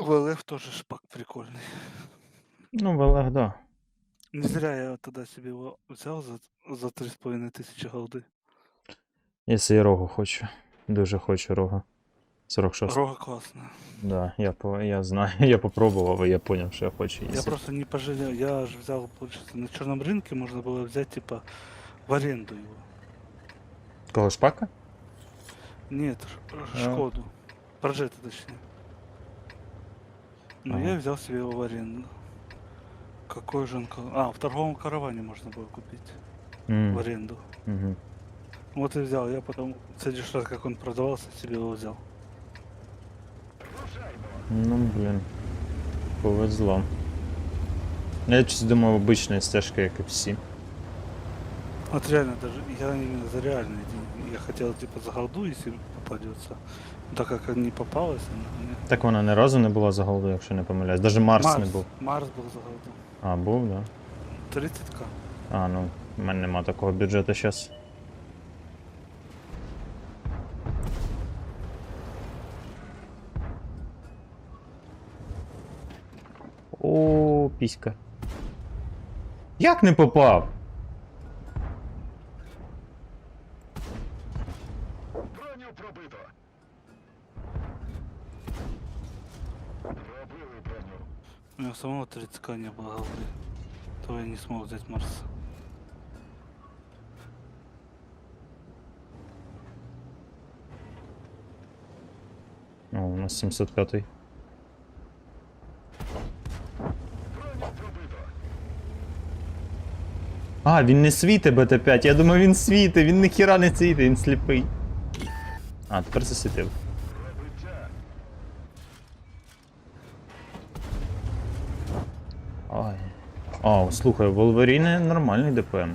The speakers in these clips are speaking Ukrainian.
ВЛФ тоже шпак прикольный. Ну, в Олег, да. Не зря я тогда себе его взял за, за 3,5 тысячи голды. Якщо я рогу хочу. Дуже хочу рога. 46. Рога классная. Да, я, по, я знаю, я попробував, і я поняв, що я хочу Я їсти. просто не пожалел. Я же взял, получается, на черном рынке можно было взять, типа, в аренду его. Кого шпака? Нет, Ш- А. Шкоду. Прожета, точнее. Но Ага. я взял себе его в аренду. Какой же он... кол- А, в торговом караване можно было купить М, в аренду. мгм. Вот и взял. Я потом, в следующий раз, как он продавался, себе его взял. Ну, блін. Повезло. Я щось думав, обична стежка, як і всі. Вот реально даже, я именно за реальные деньги. Я хотел, типа, за голду, если попадется. Так как не попалась, она мне... Так вона ні разу не була за голду, якщо не помиляюсь. Даже Марс, не був. Марс был за голду. А, був, да? 30к. А, ну, в мене нема такого бюджету зараз. О, піська. Як не попав? Броню пробито. Пробили броню. У меня самого 30к не было голды. То я не смог взять Марса. О, у нас 705. Броню пробито. А, він не світить БТ5. Я думав, він світить, він ніхіра не світить, він сліпий. А, тепер засвітив. Ай. А, слухай, Волверіни нормальний ДПМ.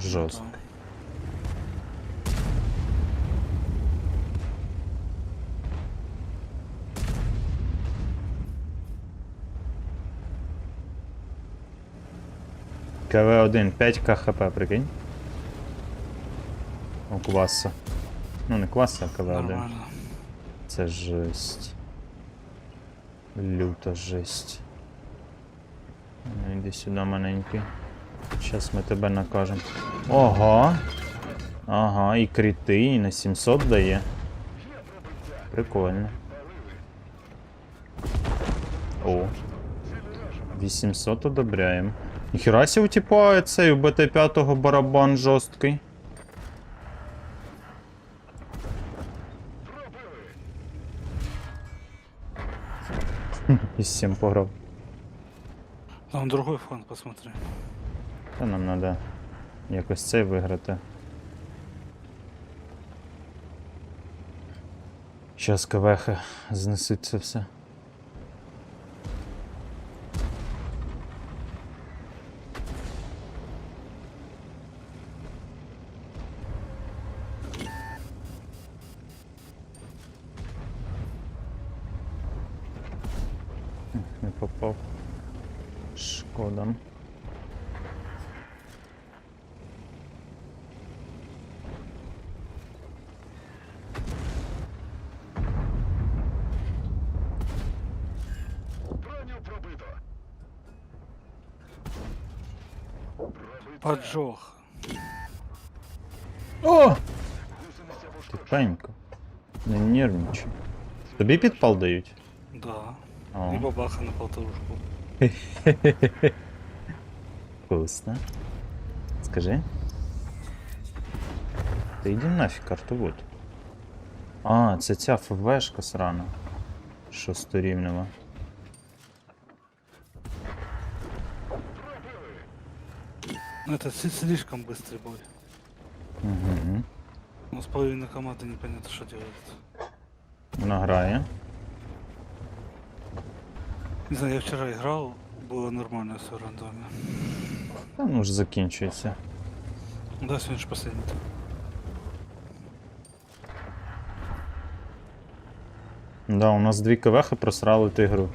Жорстко. Там. КВ1, 5 КХП, прикинь. У кваса. Ну, не кваса, а КВ1. Це жесть. Люта жесть. Ну, іди сюди, маленький. Щас ми тебе накажемо. Ого! Ага, і кріти, і на 700 дає. Прикольно. О. 800 одобряємо. Ніхера у типа цей у БТ-5 барабан жорсткий. Пробили. Із 7 пограв. Там другой фон, посмотри. Та нам надо якось цей виграти. Щас КВХ знесуть це все. Не попав. Шкода. Броню пробито. Пробиття. Поджог. О! Пошкоджена. Тихенько. Не нервничай. Тобі підпал дають? Да. О, И бабаха на полторушку. вкусно. Скажи. Та йди нафіг картовод. А, це ця ФВшка срана. Шосторівнева. Это си- слишком быстрый бой. Угу. У нас половина команды непонятно, что делает. Вона грає. Не знаю, я вчера играл, было нормально все рандомно. Та ну ж закінчується. Да, сегодня же последний. Да, у нас дві КВХ просрали тигру.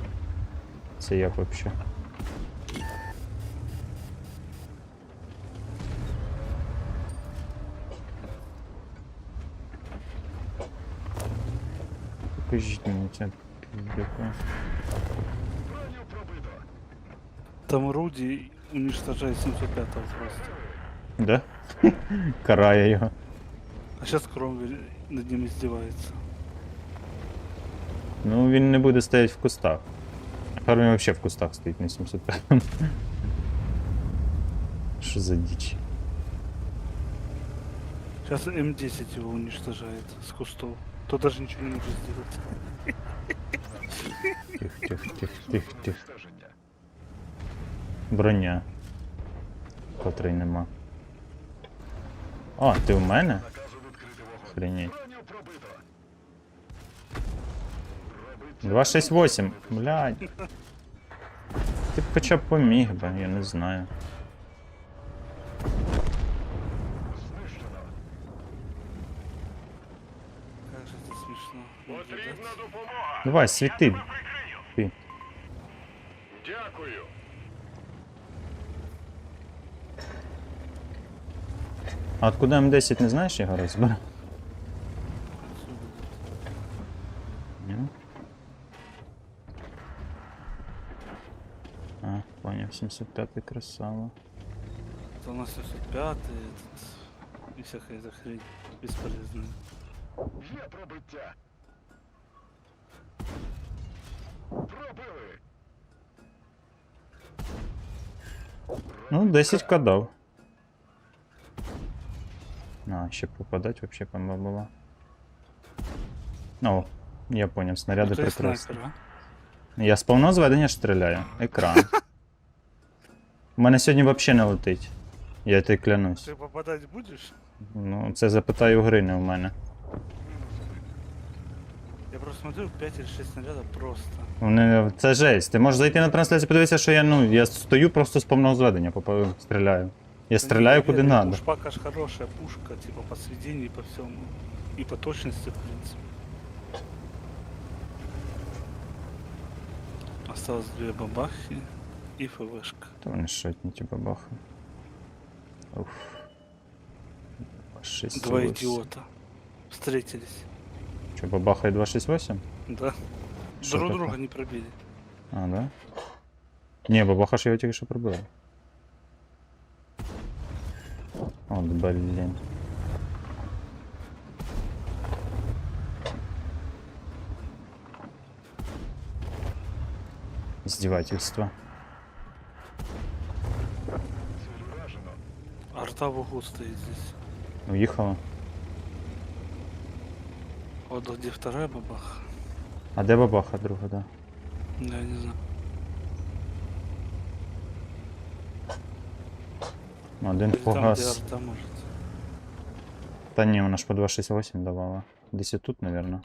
Це як вообще? Покажіть мені ця Дякую. Броню пробито. Там Руди уничтожает 705 просто. Да? Карає його. А сейчас Кромвель над ним издевается. Ну, він не буде стояти в кустах. Тепер він взагалі в кустах стоїть на 705. Що за діч? Сейчас М10 его уничтожает с кустов. То даже ничего не может сделать. Тих, тих, тих, тих, тих. Стеження. Броня. Котрої нема. А, ти у мене? Пробито. 268. Блядь. Ти б хоча б поміг би, я не знаю. Знищено. Как же это смешно. наблюдать. допомога. Давай, світи. Ти. Дякую. А откуда М10 не знаєш його розбира? Ні? А, поняв, 705 красава. Это у нас 705 этот, и всякая эта хрень бесполезная. Є пробиття. Пробили. Ну, 10 кадав. А, ще попадать вообще помба була. О, я поняв, снаряди и прекрасні. Я з повного зведення стріляю. Екран. У мене сьогодні взагалі не летить. Я тобі клянусь. Ты попадать будешь? Ну, це запитаю у гри, не у мене. Я просто смотрю 5 или 6 снарядов просто. Вони... Це жесть. Ти можеш зайти на трансляцію, подивитися, що я, ну, я стою просто з повного зведення, попа- стріляю. Я стріляю куди надо. Пушпак аж хорошая пушка, типа по сведению и по всему. И по точности, в принципе. Осталось две бабахи и ФВшка. Та вони шотні, ті бабахи. Уф. Шість Два идиота. Встретились. Що, бабаха і 268? Да. Что Друг такое? друга не пробили. А, да? Ні, бабаха ж його тільки що прибила. От, блін. Издевательство. Ціль уражено. Арта в углу стоит здесь. Уїхала. Вот где вторая бабаха. А де бабаха друга, да? Да, не знаю. Один Или там, где арта может. Та ні, вона ж по 268 давала. Десь і тут, наверное.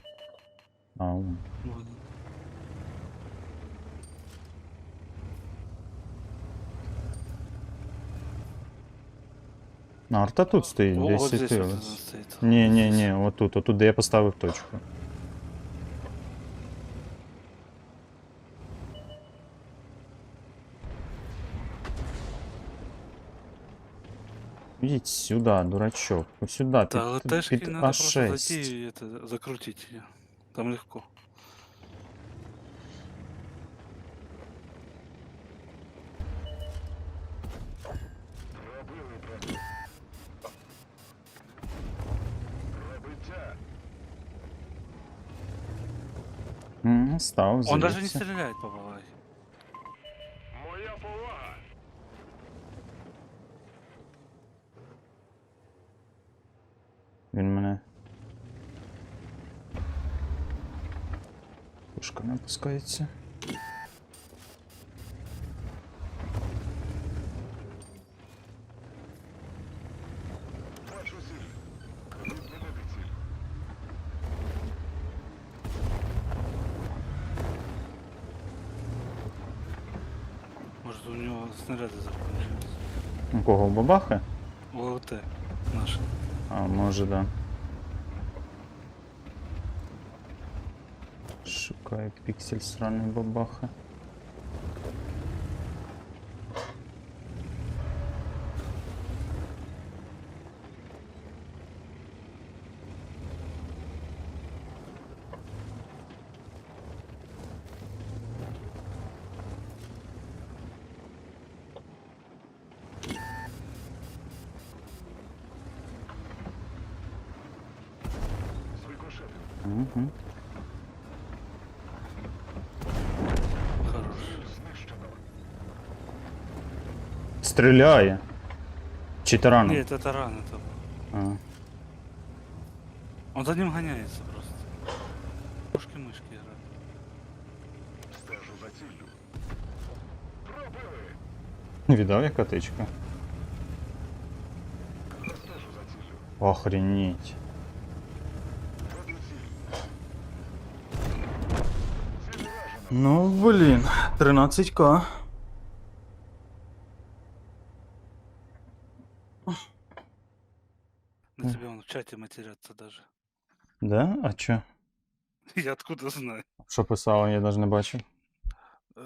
А, вон. Вот. А, арта тут стоїть, О, десь вот здесь вот она світилась. стоит. Ні, ні, ні, отут, отут, де я поставив точку. Їдь сюди, дурачок. Ось сюди, Да, під, ЛТшки під надо просто А6. зайти и это, закрутить ее. Там легко. М, Став, Он даже не звідси. стреляет по бабахе. Моя повага. Він мене. Пушка не опускається. У снаряды закончились. У кого бабахи? ОЛТ наш. А, може, да. Шукаю піксель сраний бабаха. Угу. Хорош. Знищено. Стріляє. Чи тараном? Нет, это рано это. А. Он за ним гоняется просто. Кошки-мышки играют. Стежу за ціллю. Пробили. Віддав яка тичка. Стежу за ціллю. Охренеть. Ну, блін, 13к. На тебя он в чате матерятся даже. Да? А чо? Я откуда знаю? Що писало, я навіть не бачив. Э,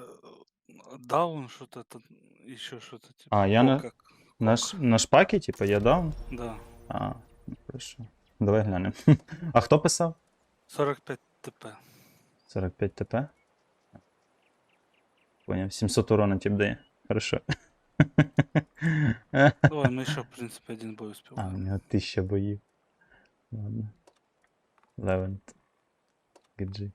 Даун что-то, это, еще что-то. Типа. А, я О, на- как. На, ш... на шпакі, типу, я дав? Да. А, ну, хорошо. Давай глянемо. А хто писав? 45 ТП. 45 ТП? Поняв, 700 урона тип дає. Хорошо. Ой, мы еще, в принципе, один бой А, у нього 1000 боїв. Ладно. Левент. GG.